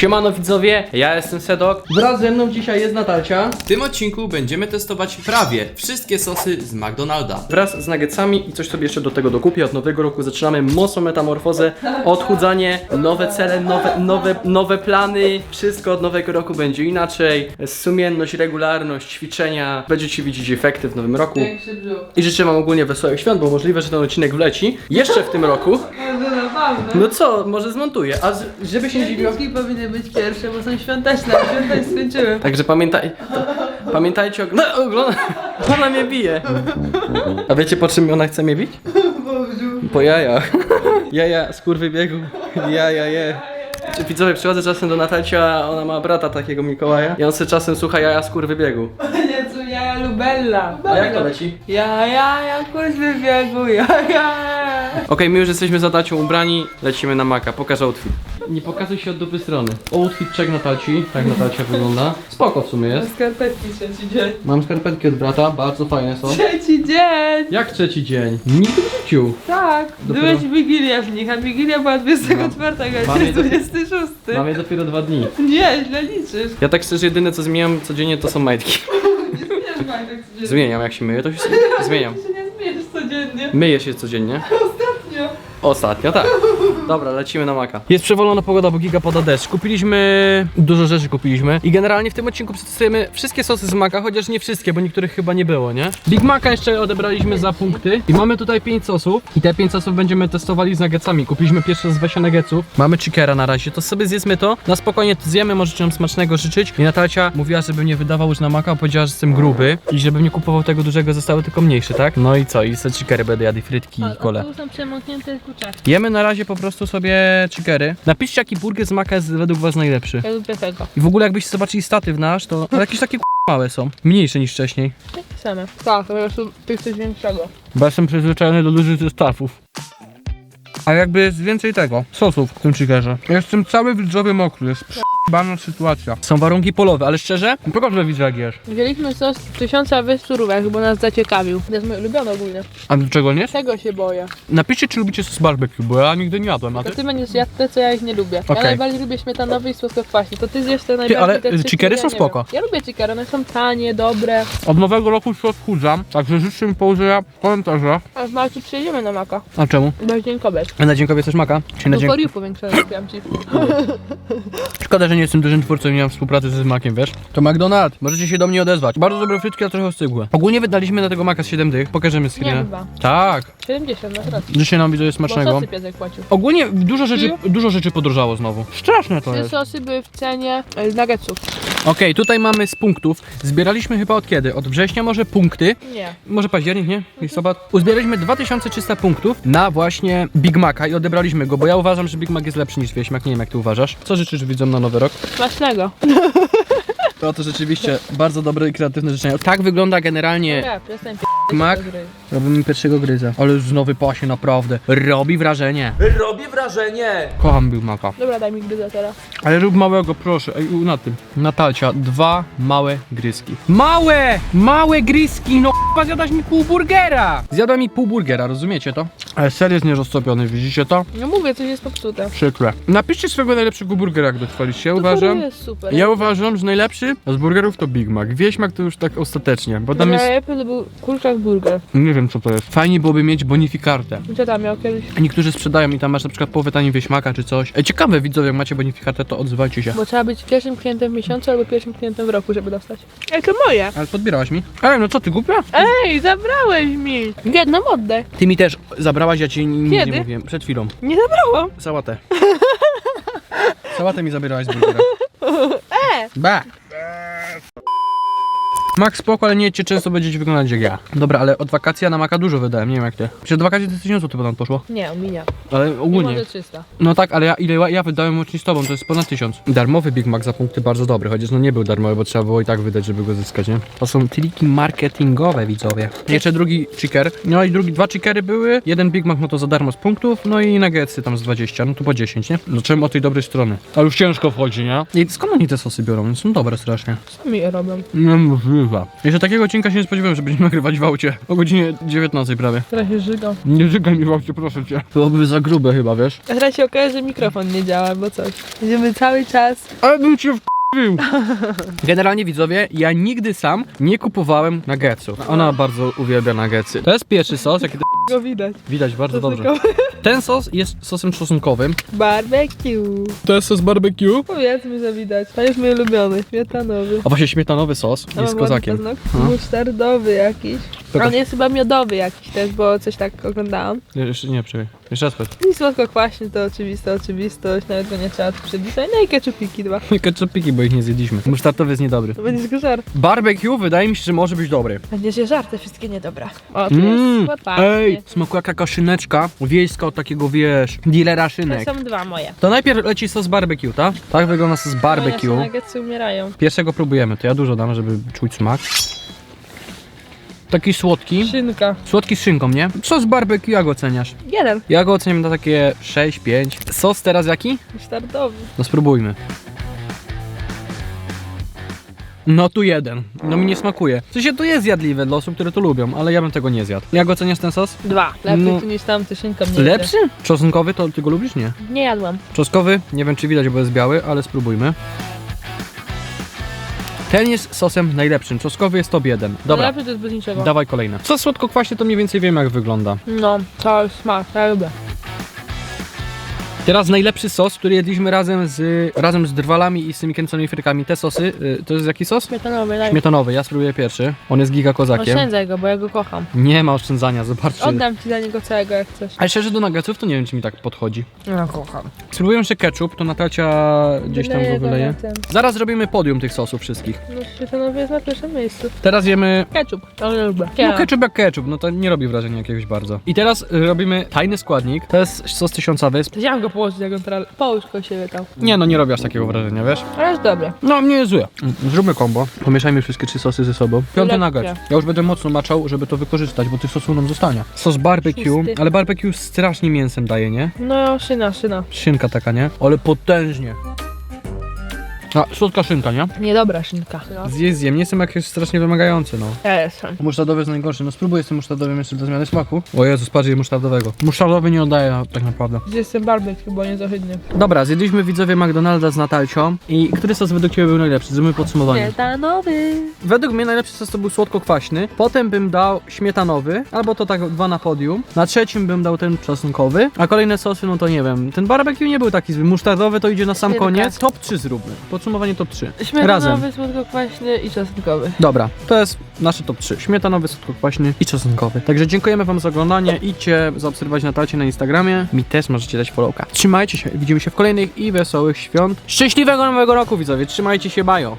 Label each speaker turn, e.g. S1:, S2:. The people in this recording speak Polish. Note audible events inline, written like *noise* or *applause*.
S1: Siemano widzowie, ja jestem Sedok. Wraz ze mną dzisiaj jest Natalcia.
S2: W tym odcinku będziemy testować prawie wszystkie sosy z McDonalda.
S1: Wraz z nuggetsami i coś sobie jeszcze do tego dokupię. Od nowego roku zaczynamy mocną metamorfozę, odchudzanie, nowe cele, nowe, nowe, nowe plany. Wszystko od nowego roku będzie inaczej. Sumienność, regularność, ćwiczenia. Będziecie widzieć efekty w nowym roku. I życzę wam ogólnie wesołych świąt, bo możliwe, że ten odcinek wleci jeszcze w tym roku. *laughs*
S3: No.
S1: No co, może zmontuję. A z- żeby się nie dziwiło...
S3: Piątki powinny być pierwsze, bo są świąteczne, a święta już skończyły.
S1: Także pamiętaj, to, pamiętajcie o... No, ogląda... Ona mnie bije. A wiecie po czym ona chce mnie bić? Po jajach. Jaja z kurwy biegu. Jaja je. Czy widzowie, przychodzę czasem do Natalcia, a ona ma brata takiego Mikołaja i on sobie czasem słucha jaja z kurwy biegu.
S3: Co ja, Lubella.
S1: A jak to leci?
S3: Ja, ja, ja, ja, ja.
S1: Okej, my już jesteśmy za Tacią ubrani, lecimy na maka. Pokaż outfit. Nie pokazuj się od dupy strony. Outfit check Natalci, tak Natalcia wygląda. Spoko w sumie jest.
S3: Skarpetki trzeci dzień.
S1: Mam skarpetki od brata, bardzo fajne są.
S3: Trzeci dzień!
S1: Jak trzeci dzień? Nigdy w życiu.
S3: Tak,
S1: Dopiero-
S3: byłeś Wigilia w nich, a Wigilia była 24, a
S1: Mamy do-
S3: 26.
S1: Mam je dopiero dwa dni.
S3: Nie, źle liczysz.
S1: Ja tak szczerze jedyne co zmieniam codziennie to są majtki. *laughs*
S3: Nie zmieniasz majtek codziennie.
S1: Zmieniam jak się myję, to się *laughs* zmieniam.
S3: Ty się nie zmieniasz codziennie.
S1: Myję się codziennie. *laughs*
S3: Ostatnio.
S1: Tak. Dobra, lecimy na maka. Jest przewolona pogoda, bo giga pada deszcz. Kupiliśmy... Dużo rzeczy kupiliśmy. I generalnie w tym odcinku przetestujemy wszystkie sosy z maka, chociaż nie wszystkie, bo niektórych chyba nie było, nie? Big Maca jeszcze odebraliśmy za punkty. I mamy tutaj 5 sosów. I te 5 sosów będziemy testowali z nuggetsami. Kupiliśmy pierwszy raz 20 nuggetsów. Mamy chickera na razie, to sobie zjedzmy to. Na spokojnie to zjemy, możecie nam smacznego życzyć. I Natalcia mówiła, żebym nie wydawał już na maka, powiedziała, że jestem gruby. I żebym nie kupował tego dużego, zostały tylko mniejsze, tak? No i co? I se chickery będę jadł i frytki i kole.
S3: Tu są przemoknięte kurczaki.
S1: Jemy na razie po prostu sobie chickery. Napiszcie jaki burger z maka jest według was najlepszy.
S3: Ja lubię tego.
S1: I w ogóle jakbyście zobaczyli statyw nasz, to ale jakieś takie małe są. Mniejsze niż wcześniej.
S3: Takie same. Tak, po prostu ty chcesz większego.
S1: Bo jestem przyzwyczajony do dużych zestawów. A jakby jest więcej tego, sosów w tym chickerze. Jestem cały widzowy mokry, jest p***bana sytuacja. Są warunki polowe, ale szczerze, pokaż widz jak jesz.
S3: Wzięliśmy sos tysiąca wysturówek, bo nas zaciekawił. To jest mój ulubiony ogólnie.
S1: A do czego nie?
S3: Czego się boję?
S1: Napiszcie czy lubicie sos barbecue, bo ja nigdy nie jadłem, a
S3: To
S1: ty?
S3: ty będziesz jadł te, co ja ich nie lubię.
S1: Okej.
S3: Ja najbardziej lubię śmietanowy i słodko-kwaśny. To ty zjesz te najbardziej
S1: ale,
S3: te
S1: y, chickery są
S3: ja nie
S1: spoko.
S3: wiem. Ja lubię chickery, one są tanie, dobre.
S1: Od nowego roku się odchudzam, także życzę mi położenia w komentarzach.
S3: A w marcu przyjedziemy na maka.
S1: A czemu?
S3: Do Dzień Kobiet.
S1: A na dziękowie coś maka? Czy na
S3: Do
S1: dzień...
S3: you powiększone kupiłam ci.
S1: Szkoda, że nie jestem dużym twórcą i nie mam współpracy ze Smakiem, wiesz? To McDonald's, możecie się do mnie odezwać. Bardzo dobre frytki, a trochę ostygłe. Ogólnie wydaliśmy na tego maka z 7 dych, pokażemy
S3: Nie
S1: screena.
S3: chyba.
S1: Tak,
S3: 70 na teraz.
S1: dzisiaj nam widzę
S3: Bo
S1: smacznego.
S3: sosy piesek płacił.
S1: Ogólnie dużo rzeczy, dużo rzeczy podrożało znowu. Straszne to
S3: Trzy
S1: jest.
S3: sosy były w cenie e, nuggetsów.
S1: Okej, tutaj mamy z punktów. Zbieraliśmy chyba od kiedy? Od września może punkty.
S3: Nie.
S1: Może październik, nie? Listopad. Uzbieraliśmy 2300 punktów na właśnie Big Maca i odebraliśmy go, bo ja uważam, że Big Mac jest lepszy niż wieśmak. Nie wiem, jak ty uważasz. Co życzysz widzom na nowy rok?
S3: Smacznego.
S1: To to rzeczywiście bardzo dobre i kreatywne życzenia. Tak wygląda generalnie
S3: Ja, przestań p***ć gry.
S1: Robimy pierwszego gryza. Ale już nowy pasie naprawdę. Robi wrażenie.
S2: Robi wrażenie!
S1: Kocham Big Maca.
S3: Dobra, daj mi gryza teraz.
S1: Ale rób małego, proszę. Ej, u, na tym. Natalcia, dwa małe gryzki. Małe! Małe gryzki! No chyba zjadasz mi pół burgera! Zjadła mi pół burgera, rozumiecie to? Ale ser jest nieroztopiony, widzicie to?
S3: No mówię, coś jest popsute.
S1: Przykre. Napiszcie swojego najlepszego burgera, jak dotrwaliście. Ja
S3: To
S1: uważam...
S3: jest super.
S1: Ja uważam, że najlepszy z burgerów to Big Mac. Wieśmak to już tak ostatecznie, bo tam jest...
S3: Najlepiej to był kurczak burger.
S1: Nie wiem co to jest. Fajnie byłoby mieć bonifikartę.
S3: Co tam miał kiedyś?
S1: Niektórzy sprzedają i tam masz na przykład połowę taniej wieśmaka czy coś. E, ciekawe widzowie, jak macie bonifikatę, to odzywajcie się.
S3: Bo trzeba być pierwszym klientem w miesiącu albo pierwszym klientem w roku, żeby dostać. Ej, to moje!
S1: Ale podbierałaś mi? Ej, no co ty głupia?
S3: Ej, zabrałeś mi! Jedną oddaj.
S1: Ty mi też zabrałaś, ja ci nic
S3: Kiedy?
S1: nie mówiłem. Przed chwilą.
S3: Nie zabrałam.
S1: Sałatę. *laughs* Sałatę mi zabierałaś z burgera. *laughs*
S3: E!
S1: Ba! Max spoko, ale nie często będziecie wyglądać jak ja. Dobra, ale od wakacji ja na maka dużo wydałem, nie wiem jak ty. Przed wakacji to 1000 zł ponad poszło.
S3: Nie, ominia.
S1: Ale
S3: Nie
S1: ogólnie.
S3: może 300.
S1: No tak, ale ja, ile ja- ja wydałem łącznie z tobą, to jest ponad 1000. Darmowy Big Mac za punkty bardzo dobry, chociaż no nie był darmowy, bo trzeba było i tak wydać, żeby go zyskać, nie? To są triki marketingowe, widzowie. Jeszcze drugi chicker. No i drugi, dwa chickery były. Jeden Big Mac, no to za darmo z punktów, no i nuggetsy tam z 20, no to po 10, nie? Zacząłem od tej dobrej strony. A już ciężko wchodzi, nie? I skąd oni te sosy biorą? Są dobre strasznie.
S3: Sami je robią.
S1: Nie mówię. Kurwa. Jeszcze takiego odcinka się nie spodziewałem, że będziemy nagrywać w aucie. O godzinie 19 prawie.
S3: Teraz się żygam.
S1: Nie żygaj mi w aucie, proszę cię. Byłoby za grube chyba, wiesz?
S3: A teraz się okaże, że mikrofon nie działa albo coś. Będziemy cały czas...
S1: Ale bym cię wkurwił. *laughs* Generalnie widzowie, ja nigdy sam nie kupowałem nuggetsów. Ona bardzo uwielbia nuggetsy. To jest pierwszy sos, jaki *laughs*
S3: Go widać.
S1: widać bardzo dobrze. *laughs* Ten sos jest sosem czosnkowym.
S3: Barbecue.
S1: To jest sos barbecue.
S3: Powiedzmy, że widać. To jest mój ulubiony, śmietanowy.
S1: A właśnie śmietanowy sos
S3: A
S1: jest
S3: mam
S1: kozakiem.
S3: ładny paznok. Musztardowy jakiś.
S1: Pokaż.
S3: On jest chyba miodowy jakiś też, bo coś tak oglądałam.
S1: Nie, Jeszcze nie, czekaj. Jeszcze raz powiedz.
S3: I słodko-kwaśny to oczywista oczywistość, nawet go nie trzeba tu przepisać. No i keczupiki dwa. *laughs*
S1: Ketchupiki, bo ich nie zjedliśmy. Musztardowy jest niedobry.
S3: To będzie tylko żart.
S1: Barbecue wydaje mi się, że może być dobry.
S3: Będzie się żart, te wszystkie niedobre. O, tu
S1: Mm,
S3: jest słodki.
S1: Ej, smakuje jak taka szyneczka wiejska od takiego, wiesz, dealera
S3: To
S1: szynek.
S3: są dwa moje.
S1: To najpierw leci sos barbecue, tak? Tak wygląda sos
S3: Moje
S1: barbecue.
S3: nuggetsy umierają.
S1: Pierwszego próbujemy, to ja dużo dam, żeby czuć smak. Taki słodki.
S3: Szynka.
S1: Słodki z szynką, nie? Sos barbecue jak oceniasz?
S3: Jeden.
S1: Ja go oceniam na takie 6-5. Sos teraz jaki?
S3: Musztardowy.
S1: No spróbujmy. No tu jeden. No mi nie smakuje. W sensie to jest zjadliwe dla osób, które to lubią, ale ja bym tego nie zjadł. Jak oceniasz ten sos?
S3: Dwa. Lepszy
S1: No.
S3: tu niż tamty, szynka mnie
S1: Lepszy? Czosnkowy to ty go lubisz? Nie.
S3: Nie jadłam.
S1: Czosnkowy, nie wiem czy widać, bo jest biały, ale spróbujmy. Ten jest sosem najlepszym. Czosnkowy jest top 1. Dobra,
S3: Lepszy to jest bez niczego.
S1: dawaj kolejne. Sos słodko-kwaśny to mniej więcej wiem jak wygląda.
S3: No, to jest smak, ja lubię.
S1: Teraz najlepszy sos, który jedliśmy razem z, razem z drwalami i z tymi kręconymi frykami. Te sosy, y, to jest jaki sos?
S3: Śmietanowy, daj.
S1: Śmietanowy, ja spróbuję pierwszy. On jest giga kozakiem.
S3: Oszczędzaj go, bo ja go kocham.
S1: Nie ma oszczędzania, zobaczcie.
S3: Oddam ci za niego całego jak chcesz.
S1: A szczerze do nuggetsów to nie wiem czy mi tak podchodzi.
S3: Ja kocham.
S1: Spróbuję jeszcze ketchup, to Natalia gdzieś tam go wyleje.
S3: na ten.
S1: Zaraz zrobimy podium tych sosów wszystkich.
S3: No śmietanowy jest na pierwszym miejscu.
S1: Teraz jemy
S3: Ketchup. Ale lubię.
S1: No ketchup jak ketchup, no to nie robi wrażenia jakiegoś bardzo. I teraz y, robimy tajny składnik. To jest sos tysiąca wysp.
S3: Chciałam go położyć jak on teraz... Połóż go siebie tam.
S1: Nie no, nie robi aż takiego wrażenia, wiesz?
S3: Ale jest dobre.
S1: No, nie jest złe. Mm, Zróbmy kombo. Pomieszajmy wszystkie trzy sosy ze sobą. Piąty
S3: Lekkie.
S1: nugget. Ja już będę mocno maczał, żeby to wykorzystać, bo tych sosów nam zostanie. Sos barbecue,
S3: Szósty.
S1: ale barbecue strasznie mięsem daje, nie?
S3: No, szyna, szyna.
S1: Szynka taka, nie? Ale potężnie. A, słodka szynka, nie?
S3: Niedobra szynka. No.
S1: Zje, zjem, nie jestem jakieś strasznie wymagający, no.
S3: Ja jestem.
S1: Musztardowy jest najgorszy, no spróbuję z tym musztardowym jeszcze do zmiany smaku. O Jezus, patrz, musztardowego. Musztardowy nie oddaje tak naprawdę.
S3: Gdzie jestem barbecue, bo nie zohydny.
S1: Dobra, zjedliśmy widzowie McDonalda z Natalcią. I który sos według Ciebie był najlepszy? Zrobimy podsumowanie.
S3: Śmietanowy.
S1: Według mnie najlepszy sos to był słodko-kwaśny. Potem bym dał śmietanowy, albo to tak dwa na podium. Na trzecim bym dał ten czosnkowy. A kolejne sosy, no to nie wiem. Ten barbecue nie był taki zły. Musztardowy to idzie na sam koniec. Top 3 zróbmy. Podsumowanie top 3. Razem.
S3: Śmietanowy, słodko-kwaśny i czosnkowy.
S1: Dobra, to jest nasze top 3. Śmietanowy, słodko-kwaśny i czosnkowy. Także dziękujemy Wam za oglądanie. Idźcie zaobserwować Natalcie na Instagramie. Mi też możecie dać followka. Trzymajcie się. Widzimy się w kolejnych i wesołych świąt. Szczęśliwego nowego roku, widzowie. Trzymajcie się, bajo.